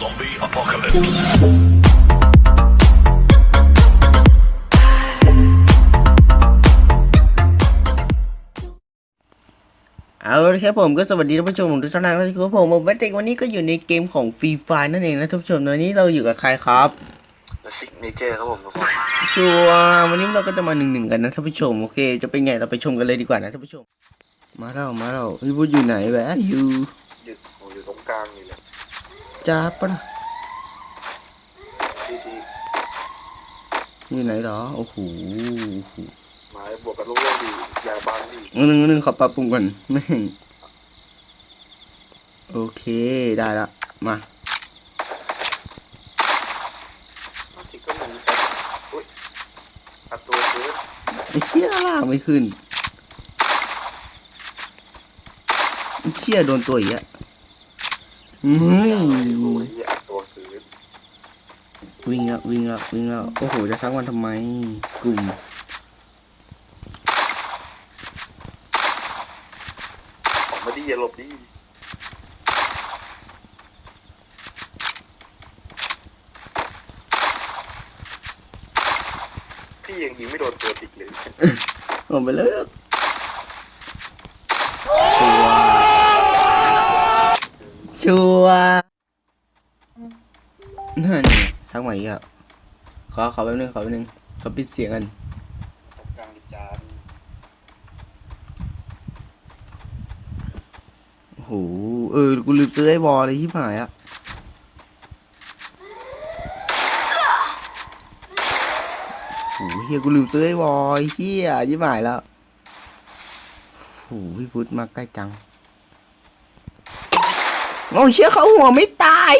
Zombie apocalypse. เอาละครับผมก็สวัสดีท่านผู้ชมทุกท่านนะครับที่ผมผมแมติกวันนี้ก็อยู่ในเกมของฟรีไฟนั่นเองนะท่านผู้ชมวันนี้เราอยู่กับใครครับและซิกเนเจอร์ครับผมทุกคนชัวร์วันนี้เราก็จะมาหนึ่งหนึ่งกันนะท่านผู้ชมโอเค จะเป็นไงเราไปชมกันเลยดีกว่านะท่านผู้ชม มาเรามาเราพี่พูดอยู่ไหนแวะอยู่อยู่โอ้อยู่ตรงกลางนี่เลย จ้าปะนะที่ที่อยู่ไหนเหรอ โอ้โหหมายบวกกับลูกเล่นดียาบางดีนึงนึงขอปรับปรุงก่อนแม่งโอเคได้ละ มาทิกก็เหมือนกันอุ้ยอัดตัวซื้อไอ้เชี่ยล่ากไม่ขึ้นไอ้เชี่ยโดนตัวอีกอะ อืมโอ้ยอัดตัวซื้อวิ่งแล้ววิ่งแล้ววิ่งแล้วโอ้โห จะทั้งวันทำไม กลุ่ม ออกมาดีอย่าหลบดีพี่ยังยิงไม่โดนตัวติกเลย ออกไปเลยชัวร์ ชัวร์นั่นไงทักมาอีกอะขอขอแป๊บนึงขอแป๊บนึงขอปิดเสียงกันตรงกลางดิจานโอ้โหเออ กูลืมซื้อไอ้บอลเลยที่หายอะโอ้โหเฮียกูลืมซื้อไอ้บอลเฮียยี่หายแล้วโอ้โหพี่พุทธมาใกล้จัง โอ้เชี่ยเขาหัวไม่ตาย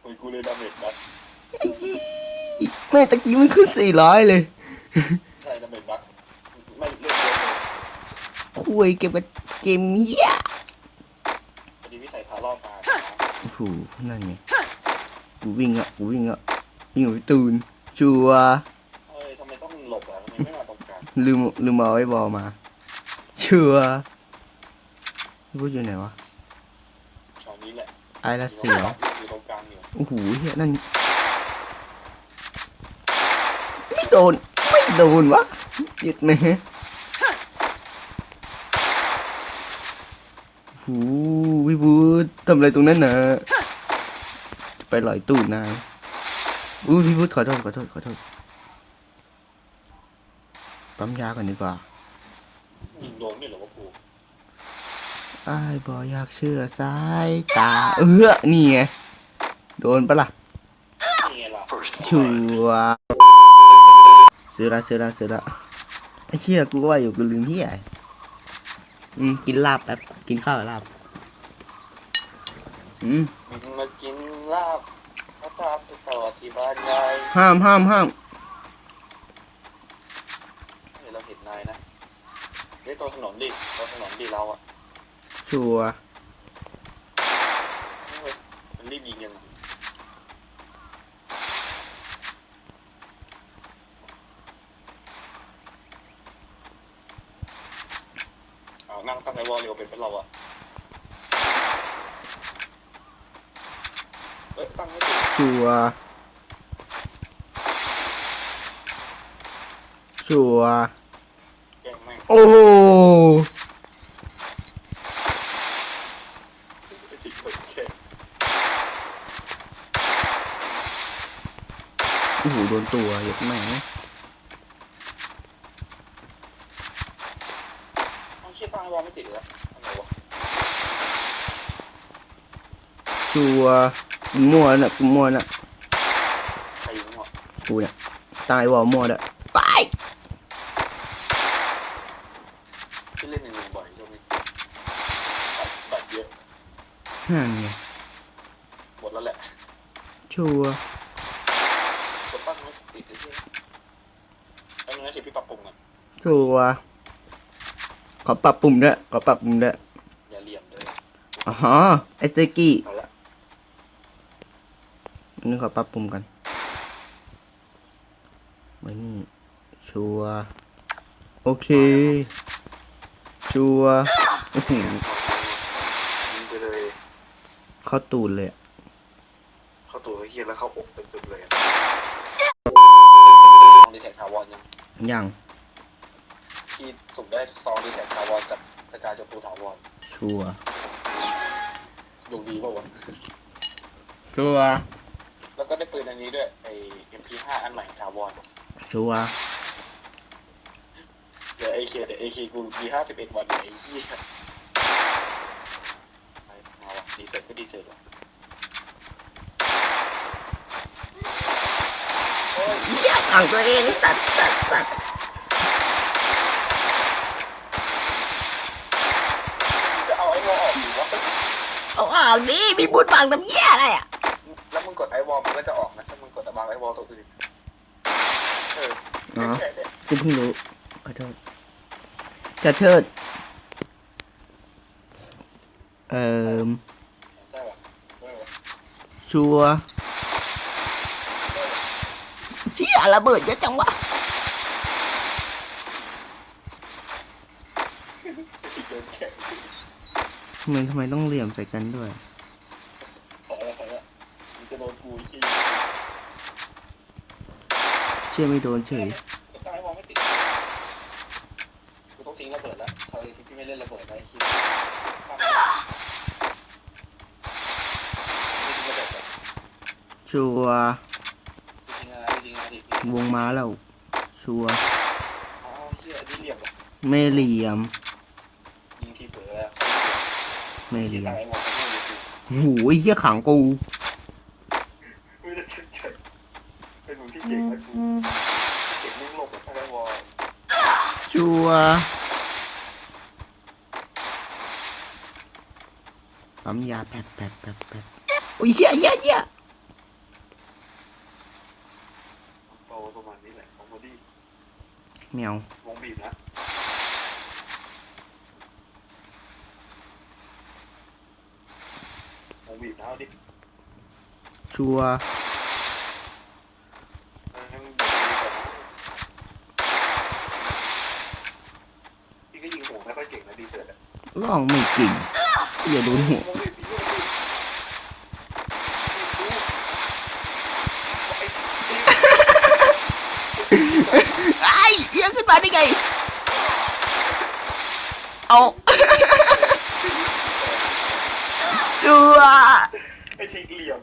โอ้ยกูเลยดาเมจบัคไอ้ยี่แม่ตะกี้มันขึ้นสี่ร้อยเลยใช่ดาเมจบัคไม่เล่นเลยคุยเก็บกับเกมเหี้ยพอดีวิสัยพารอบมาโอ้โหนั่นไงกูวิ่งอะกูวิ่งอะวิ่งกับพี่ตูนชัวร์เฮ้ยทำไมต้องหลบอะทำไมไม่มาตรงกลางลืมลืมเอาไอ้บอลมาชัวร์พี่พูดอยู่ไหนวะตอนนี้ แหละไอ้ละเสียวอยู่ตรงกลางอยู่โอ้โหเฮียนั่นไม่โดน ไม่โดนวะยึดไหมโอ้โหพี่บูธทำอะไรตรงนั้นนะไปลอยตูดนายอู้พี่บูธขอโทษขอโทษขอโทษปั๊มยาก่อนดีกว่า ยิงโดนไม่เหรอวะกู ไอ้ายบออยากเชื่อสายตา เออนี่ไง โดนปะล่ะนี่ไงล่ะ First ชัวร์ซื้อละซื้อละซื้อละไอ้เชี่ยกูก็ว่าอยู่กูลืมที่ไหนอืมกินลาบแป๊บกินข้าวกับลาบ อืมมึงมากินลาบพระตาไปต่อที่บ้านยายห้ามห้ามห้ามเดี๋ยวเราเห็นนายนะเฮ้ยตัวถนนดิตัวถนนดิเราอะ ชัวร์เฮ้ยมันรีบยิงยังอะเอานั่งตั้งไอ้วอลเร็วเป็นเป็นเราอะเอ้ยตั้งไม่ติดชัวร์ชัวร์แกล้งแม่ง โอ้โห ติดคนแค่ โอ้โหโดน ตัวเหยียบแม่งเอาเชี่ยตั้งไอ้วอลไม่ติดแล้วทำไงวะชัวร์กูมั่วน่ะกูมั่วน่ะใครยิงวะกูเนี่ยตายวอลมั่วน่ะไปที่เล่นในหนึ่งบ่อยช่วงนี้บัตรบัตรเยอะนั่นไงหมดแล้วแหละชัวร์ กดตั้งไม่ติดไอ้เชี่ยแล้วนึงนะที่พี่ปรับปรุงอะ ชัวร์ขอปรับปุ่มด้วยขอปรับปุ่มด้วยอย่าเหลี่ยมเลยอ๋อไอเซกี้เอาละนี่ขอปรับปุ่มกันไว้นี่ชัวร์โอเค ชัวร์โอ้โหยิงไปเลย เข้าตูนเลยอะตัวเฮียแล้วเข้าอกเต็มๆเลยอะซองดีแท็กทาวอนยังยังที่ สุ่มได้ซองดีแท็กทาวอนกับสกายจพูทาวอนชัวร์ดวงดีป่าวะชัวร์แล้วก็ได้ปืนอันนี้ด้วยไอ้ MP5 อันใหม่ทาวอนชัวร์เดี๋ยวไอเคเดี๋ยวไอเคกูมีห้าสิบเอ็ดวันเลยไอ้เหี้ยไปมาว่ะดีเซลก็ดีเซลว่ะโอ้ย เหี้ยขังตัวเองสัตว์สัตว์สัตว์ จะเอาไอ้วอลออกหรือวะ เอาออกดิมีบุญบังน้ำเหี้ยอะไรอะแล้วมึงกดไอ้วอลมันก็จะออกนะถ้ามึงกดบางไอ้วอลตัวอื่นเอออ๋อแค่เนี้ยกูเพิ่งรู้ขอโทษจะเทิด เอ่อใช่ป่ะเออชัวร์เชี่ยระเบิดเยอะจังวะำไมทำไมต้องเหลี่ยมใส่กันด้วยขอแล้วขอแล้วมึงจะโดนกูขี้เชี่ยไม่โดนเฉยก็ตั้งไอ้วอลไม่ติดกูต้องทิ้งระเบิดแล้วเขาที่พี่ไม่เล่นระเบิดนะไอ้ขี้ไม่ทิ้งระเบิดเลยชัวร์จริงๆนะจริงๆนะจริงวงม้าแล้วชัวร์ๆอ๋อเฮียอันนี้เหลี่ยมว่ะไม่เหลี่ยม ยิงทีเผลอแล้ว ไม่เหยิงลี่ยตามยไอ้หมอเขาไม่รู้กูโอ้โหเหี้ยขังกูไม่ได้ตั้งใจเป็นหนูที่เก่งนะกูเก่งไม่งหลบกับไอ้วอลชัวร์ปั๊มยาแป๊บแป๊บแป๊บแป๊บโอ้ยเหี้ยเหี้ยเหี้ยโตประมาณนี้แหละของบอดี้แมววงบีบนะวง บีบนะเอาดิชัวร์เอาให้มันบีบดีกว่านะพี่ก็ยิงหัวไม่ค่อยเก่งนะดีเซอร์อะลองไม่จริงอย่าโดนหัววงบีบดีวงบีบไอ้ไอ้เหี้ยขึ้นมาได้ไง เอา ชัวร์ไอ้ทิกเหลี่ยม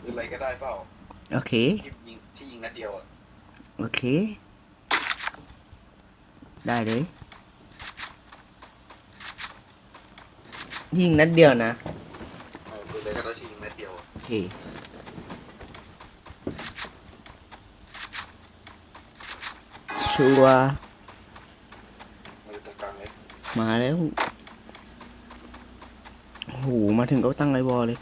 หรืออะไรก็ได้เปล่าโอเค ที่ยิงที่ยิงนัดเดียวอะโอเค ได้เลย ยิงนัดเดียวนะ เออคือเลยก็ได้ที่ยิงนัดเดียวอะโอเค ชัวร์ มาอยู่ตรงกลางเลย มาแล้วโอ้โหมาถึงก็ตั้งไอวอลเลย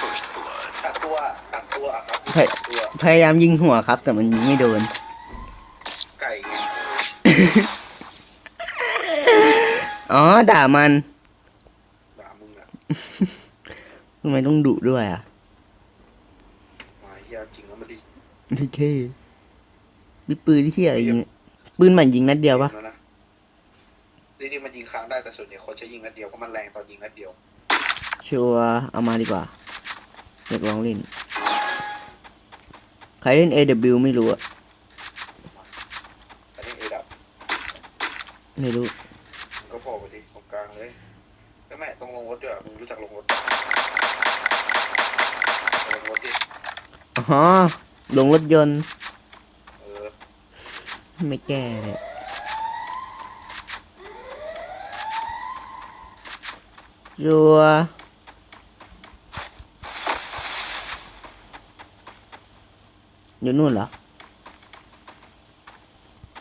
First blood. ตัดตัวตัดตัวอะครับเฮ้ย ตัดตัวพยายามยิงหัวครับ แต่มันยิงไม่โดน ไก่ไงอ๋อ ด่ามันด่ามึงอะ ทำไมต้องดุด้วยอะมาเฮียจริงแล้วมันดีนี่เท่มีปืนที่อะไรยิงปืนใหม่ยิงนัดเดียวปะแล้วนะจริงๆมันยิงค้างได้แต่ส่วนใหญ่คนใช้ยิงนัดเดียวเพราะมันแรงตอนยิงนัดเดียว ชัวร์เอามาดีกว่าอยากลองเล่น ใครเล่น AW ไม่รู้อะอันนี้เอดับไม่รู้มันก็โผล่ไปดิตรงกลางเลย ก็แม่ต้องลงรถด้วยอะมึงรู้จักลงรถลงรถดิอ๋อลงรถยนต์ เออไม่แก้เลยชัวร์อยู่นู่นเหรอ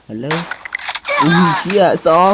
ฮัลโหลอุ้ยเชี่ยสอง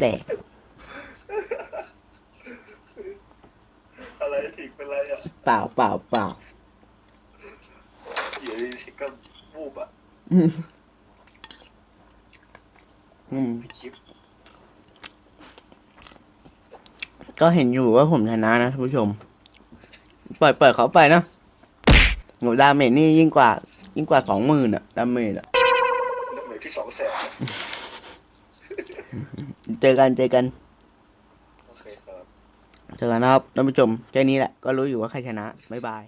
แตกอะไรถิงเป็นไรอะเปล่าเปล่าเปล่าเดี๋ยวถิงก็วูบอะอืมอืม พี่จิ๊บก็เห็นอยู่ว่าผมชนะนะท่านผู้ชมปล่อยเปิดเขาไปนะโหดาเมจนี่ยิ่งกว่า ยิ่งกว่าสองหมื่นอะดาเมจอะ แล้วเหมือนพี่สองแสน เจอกันเจอกัน โอเคครับ เจอกันนะครับท่านผู้ชมแค่นี้แหละก็รู้อยู่ว่าใครชนะ บ๊ายบาย